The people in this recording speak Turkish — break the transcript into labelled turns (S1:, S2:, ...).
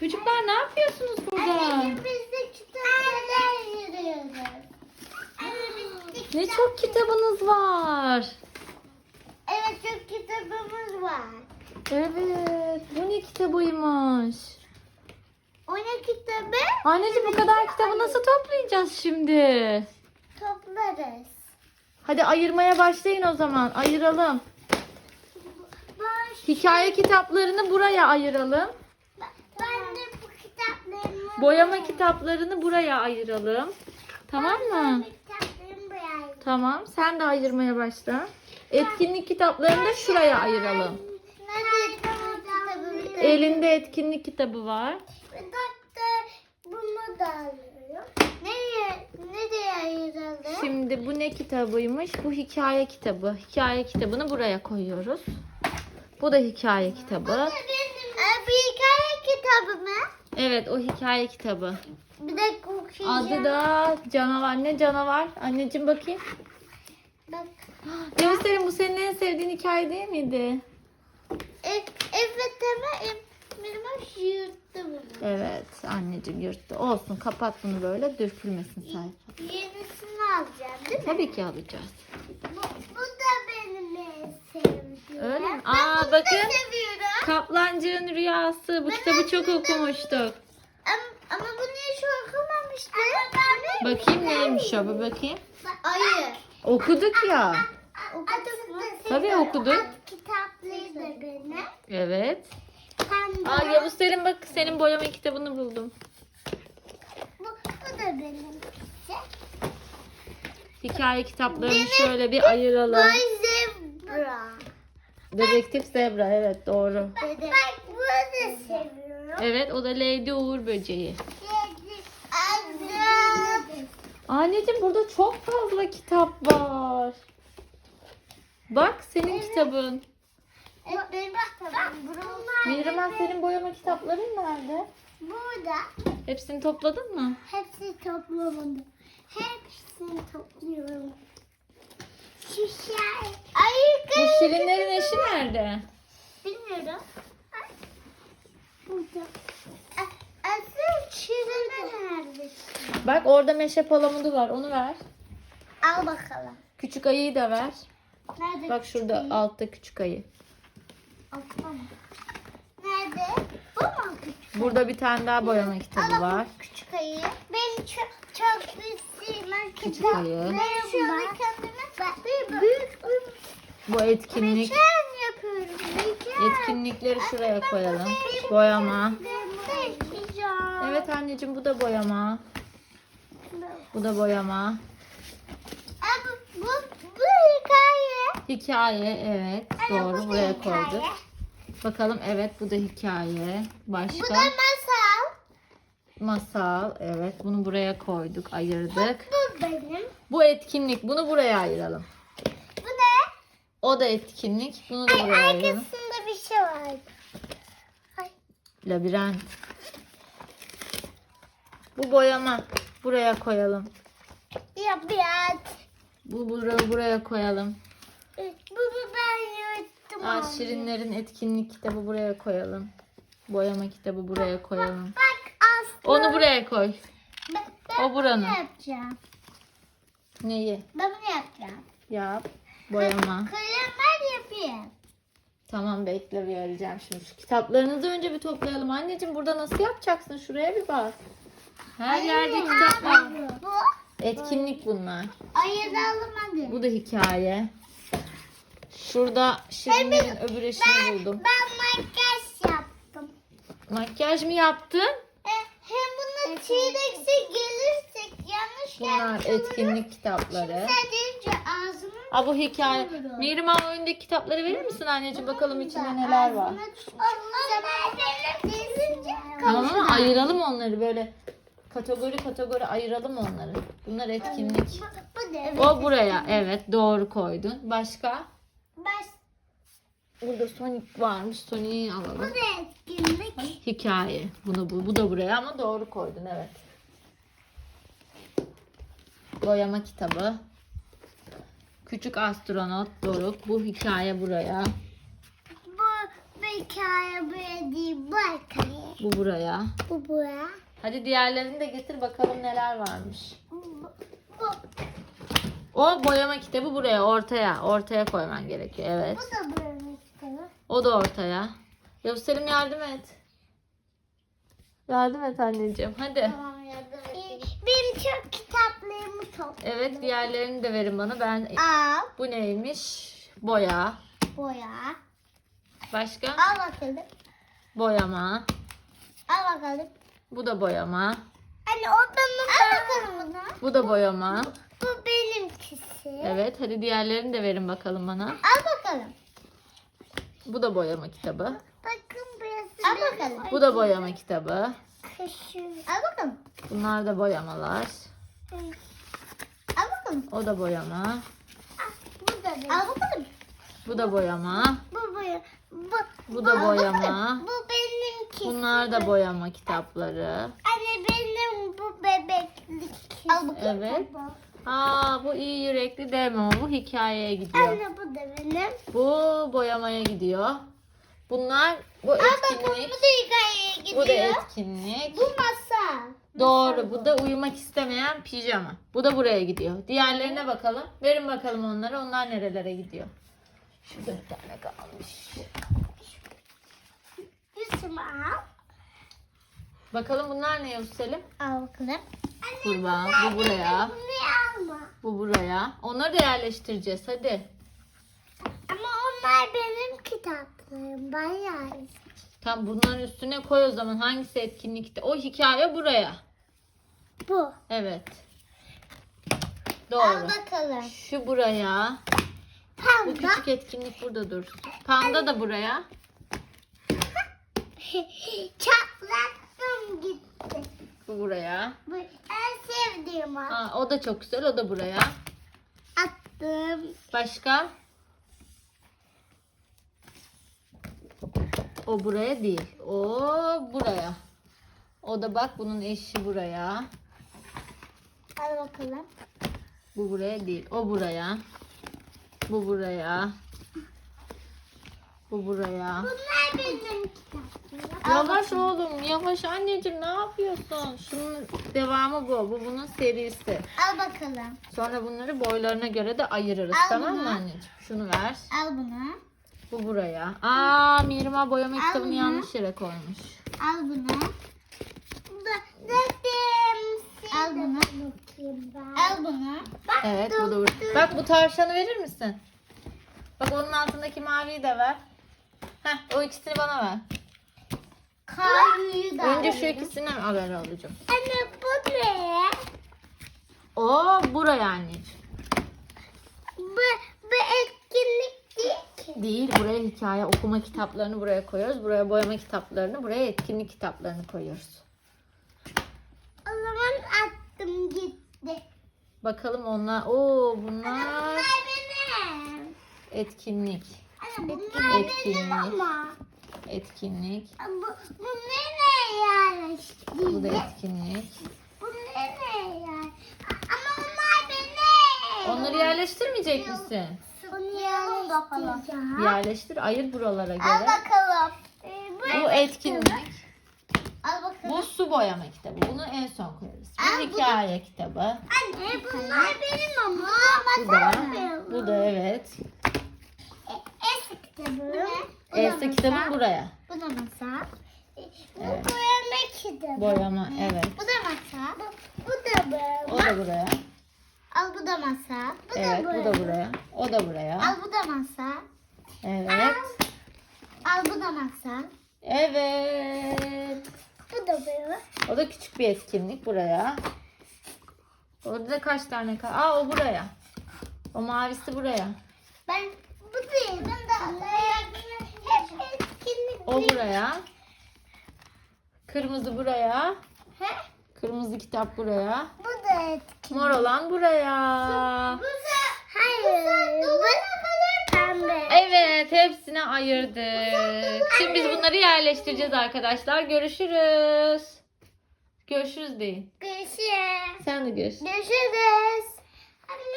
S1: Çocuklar ne yapıyorsunuz burada?
S2: Anneciğim biz de kitaplardan yürüyoruz. Anne
S1: Ne çok kitabınız var.
S2: Evet çok kitabımız var.
S1: Evet. Bu ne kitabıymış?
S2: O ne kitabı?
S1: Anneciğim bu kadar kitabı nasıl toplayacağız şimdi?
S2: Toplarız.
S1: Hadi ayırmaya başlayın o zaman. Ayıralım. Hikaye kitaplarını buraya ayıralım.
S2: Ben de bu kitaplarımı...
S1: Boyama kitaplarını buraya ayıralım. Tamam mı? Tamam. Sen de ayırmaya başla. Etkinlik kitaplarını da şuraya ayıralım. Elinde etkinlik kitabı var.
S2: Bunu da alıyorum. Nereye, nereye ayıralım?
S1: Şimdi bu ne kitabıymış? Bu hikaye kitabı. Hikaye kitabını buraya koyuyoruz. Bu da hikaye kitabı.
S2: Ee, bir hikaye kitabı mı?
S1: Evet o hikaye kitabı.
S2: Bir de okuyacağım.
S1: Adı da canavar. Ne canavar? Anneciğim bakayım.
S2: Bak.
S1: Selim bu senin en sevdiğin hikaye değil miydi?
S2: E, evet ama Mirmaş yırttı bunu.
S1: Evet anneciğim yırttı. Olsun kapat bunu böyle dökülmesin sayfa.
S2: Yenisini alacağım değil mi?
S1: Tabii ki alacağız.
S2: Bu, bu da benim en sevdiğim.
S1: Öyle mi? Aa, bakın. Kaplancığın rüyası. Bu kitabı çok okumuştuk.
S2: Ama, ama bunu hiç okumamıştım.
S1: Bakayım neymiş o bir bakayım.
S2: Hayır.
S1: Okuduk ya.
S2: Okuduk?
S1: Tabii okuduk.
S2: Kitapları da benim.
S1: Evet. Aa Yavuz Selim bak senin boyama kitabını buldum.
S2: bu, bu da benim.
S1: Hikaye kitaplarını şöyle bir ayıralım. Dedektif Zebra evet doğru.
S2: Bak bunu da seviyorum.
S1: Evet o da Lady Uğur Böceği.
S2: Anne.
S1: Anneciğim burada çok fazla kitap var. Bak senin kitabın.
S2: Evet, benim kitabım. Bunlar
S1: Mihrimah senin boyama kitapların nerede?
S2: burada.
S1: Hepsini topladın mı?
S2: Hepsi toplamadı. Hepsini topluyorum.
S1: Bu şirinlerin eşi nerede?
S2: Bilmiyorum. Burada. Asıl çizime nerede?
S1: Bak orada meşe palamudu var onu ver.
S2: Al bakalım.
S1: Küçük ayıyı da ver.
S2: Nerede?
S1: Bak şurada altta küçük ayı.
S2: Altta mı? Nerede? Küçük?
S1: Burada bir tane daha boyama kitabı var.
S2: küçük ayı. Ben çok çok sevmem
S1: Küçük ayı.
S2: Ben şu anda kendime büyük
S1: Bu etkinlik.
S2: yapıyorum.
S1: Etkinlikleri şuraya koyalım. Boyama. Evet anneciğim bu da boyama. Bu da boyama.
S2: Bu, bu, bu hikaye.
S1: Hikaye evet doğru buraya koyduk. Bakalım evet bu da hikaye.
S2: Bu
S1: Başka
S2: da masal.
S1: masal evet bunu buraya koyduk ayırdık.
S2: Bu benim.
S1: Bu etkinlik bunu buraya ayıralım.
S2: Bu ne?
S1: O da etkinlik bunu da
S2: Ay,
S1: buraya ayıralım.
S2: arkasında bir şey var. Ay.
S1: Labirent. Bu boyama buraya koyalım.
S2: Ya biraz.
S1: Bu buraya buraya koyalım.
S2: Bunu ben yırttım.
S1: Aa,
S2: anne.
S1: Şirinlerin etkinlik kitabı buraya koyalım. Boyama kitabı buraya koyalım.
S2: Bak Aslı.
S1: Onu buraya koy.
S2: Ben, ben
S1: o buranın.
S2: Bunu yapacağım.
S1: Neyi?
S2: Ben bunu yapacağım.
S1: Yap. Boyama.
S2: Kalemler yapayım.
S1: Tamam bekle bir arayacağım şimdi. Şu kitaplarınızı önce bir toplayalım. Anneciğim burada nasıl yapacaksın? Şuraya bir bak. Her yerde kitap var.
S2: Bu.
S1: Etkinlik bunlar.
S2: Ayıralım hadi.
S1: Bu da hikaye. Şurada Şirinlerin öbür eşini buldum.
S2: Ben makyaj yaptım.
S1: Makyaj mı yaptın?
S2: E, hem bunu T-Rex'e gelirsek yanlış
S1: Bunlar
S2: yapmış
S1: etkinlik kitapları.
S2: Sadece ağzımı
S1: Aa bu hikaye. Mihrimah oyundaki kitapları verir misin anneciğim? Bakalım içinde neler var. Tamam ama ayıralım onları böyle. Kategori kategori ayıralım onları. Bunlar etkinlik. O buraya. Evet doğru koydun. Başka?
S2: Baş,
S1: Burada Sonic varmış. Sonic'i
S2: bu
S1: alalım.
S2: da etkinlik.
S1: Hikaye. Bunu bu, bu da buraya ama doğru koydun evet. Boyama kitabı. Küçük astronot Doruk. Bu hikaye buraya.
S2: Bu hikaye buraya değil bu hikaye.
S1: Bu buraya.
S2: Bu buraya.
S1: Hadi diğerlerini de getir bakalım neler varmış.
S2: Bu, bu,
S1: O boyama kitabı buraya ortaya. Ortaya koyman gerekiyor. Evet.
S2: bu da buraya kitabı.
S1: O da ortaya. Yavuz Selim yardım et. Yardım et anneciğim. Hadi.
S2: Tamam yardım edeyim. Benim çok kitaplarımı topla.
S1: Evet diğerlerini de verin bana. Ben
S2: Al,
S1: bu neymiş? Boya.
S2: boya.
S1: Başka?
S2: Al bakalım.
S1: Boyama.
S2: Al bakalım.
S1: Bu da boyama.
S2: Anne o benim. Al bakalım bunu.
S1: Bu da boyama.
S2: Bu
S1: Evet hadi diğerlerini de verin bakalım bana.
S2: Al bakalım.
S1: Bu da boyama kitabı.
S2: Bakın burası. Al bakalım.
S1: Bu da boyama kitabı.
S2: Kaşığı. Al bakalım.
S1: Bunlar da boyamalar.
S2: Al bakalım.
S1: O da boyama.
S2: Bu da benim. Al bakalım.
S1: Bu da boyama.
S2: Bu boya. Bu,
S1: Bu da
S2: Al
S1: boyama.
S2: bakalım. Bu benimki.
S1: Bunlar da boyama kitapları.
S2: Anne benim bu bebeklik. Al bakalım.
S1: Evet. Aa bu iyi yürekli deme ama bu hikayeye gidiyor.
S2: Anne bu da benim.
S1: Bu boyamaya gidiyor. Bunlar bu
S2: Al bakalım bu
S1: etkinlik.
S2: da hikayeye gidiyor.
S1: Bu da etkinlik.
S2: Bu masal.
S1: Doğru. Bu da uyumak istemeyen pijama. Bu da buraya gidiyor. Diğerlerine bakalım. Verin bakalım onlara. Onlar nerelere gidiyor? Şurada bir tane kalmış.
S2: Yüzümü al.
S1: Bakalım bunlar ne Yavuz Selim?
S2: Al bakalım.
S1: Kurbağa. Bu buraya. Bu buraya. Onları da yerleştireceğiz. Hadi.
S2: Ama onlar benim kitaplarım. Ben yani.
S1: Tam bunların üstüne koy o zaman. Hangisi etkinlikte? O hikaye buraya.
S2: Bu.
S1: Evet.
S2: Al
S1: Doğru.
S2: bakalım.
S1: Şu buraya. Bu
S2: Panda.
S1: küçük etkinlik burada dursun. Panda da buraya.
S2: Çatlattım gitti.
S1: Bu buraya.
S2: Bu en sevdiğim al.
S1: Aa, o da çok güzel. O da buraya.
S2: Attım.
S1: Başka? O buraya değil. O buraya. O da bak bunun eşi buraya.
S2: Al bakalım.
S1: Bu buraya değil. O buraya. Bu buraya. Bu buraya.
S2: Bunlar benim kitaplarım.
S1: Yavaş oğlum. Yavaş anneciğim ne yapıyorsun? Şunun devamı bu. Bu bunun serisi.
S2: Al bakalım.
S1: Sonra bunları boylarına göre de ayırırız.
S2: Al
S1: tamam
S2: bunu.
S1: mı anneciğim? Şunu ver.
S2: Al bunu.
S1: Bu buraya. Aa Mirma boyama
S2: Al
S1: kitabını
S2: bunu.
S1: yanlış yere koymuş.
S2: Al bunu. Al bunu. Al bunu. Bak,
S1: Evet bu da
S2: dur,
S1: bur- Bak bu tavşanı verir misin? Bak onun altındaki maviyi de ver. Heh o ikisini bana ver.
S2: Kayıyı da
S1: Önce şu
S2: alayım.
S1: ikisini ver alacağım.
S2: Anne bu ne?
S1: O buraya anneciğim.
S2: Bu, bu etkinlik değil ki.
S1: Değil buraya hikaye okuma kitaplarını buraya koyuyoruz. Buraya boyama kitaplarını buraya etkinlik kitaplarını koyuyoruz.
S2: O zaman attım gitti.
S1: Bakalım onlar. Oo bunlar
S2: Bunlar benim.
S1: etkinlik.
S2: Anne bunlar
S1: Etkinlik.
S2: benim ama.
S1: Etkinlik.
S2: Bu, bu nereye yerleştirdin?
S1: Bu da etkinlik.
S2: Bu nereye yer? Ama onlar benim.
S1: Onları yerleştirmeyecek misin?
S2: Bunu yerleştireceğim.
S1: Yerleştir, ayır buralara
S2: Al
S1: göre.
S2: bakalım. Ee,
S1: Bu etkinlik.
S2: Al bakalım.
S1: Bu su boyama kitabı. Bunu en son koyarız. Bu
S2: bu
S1: hikaye kitabı.
S2: Anne bunlar benim ama.
S1: Bu da. Bu da evet.
S2: Eski kitabı. Bu ne? Da
S1: Elsa
S2: masa.
S1: kitabın buraya.
S2: Bu da masa. Bu
S1: Evet.
S2: boyama kitabı.
S1: Boyama evet.
S2: Bu da masa. Bu, bu da
S1: O
S2: boyama.
S1: da buraya.
S2: Al bu da masa. Bu
S1: Evet
S2: da
S1: bu da buraya. O da buraya.
S2: Al bu da masa.
S1: Evet.
S2: Al bu da masa.
S1: Evet.
S2: Bu da boyama.
S1: O da küçük bir etkinlik buraya. Orada da kaç tane kal? Aa o buraya. O mavisi buraya.
S2: Ben bu etkinlik.
S1: O buraya. Kırmızı buraya.
S2: He?
S1: Kırmızı kitap buraya.
S2: Bu da etkinlik.
S1: Mor olan buraya.
S2: Bu da hayır. Bu pembe.
S1: Evet hepsini ayırdık. Şimdi biz bunları yerleştireceğiz arkadaşlar. Görüşürüz. Görüşürüz deyin.
S2: Görüşürüz.
S1: Sen de görüş.
S2: Görüşürüz.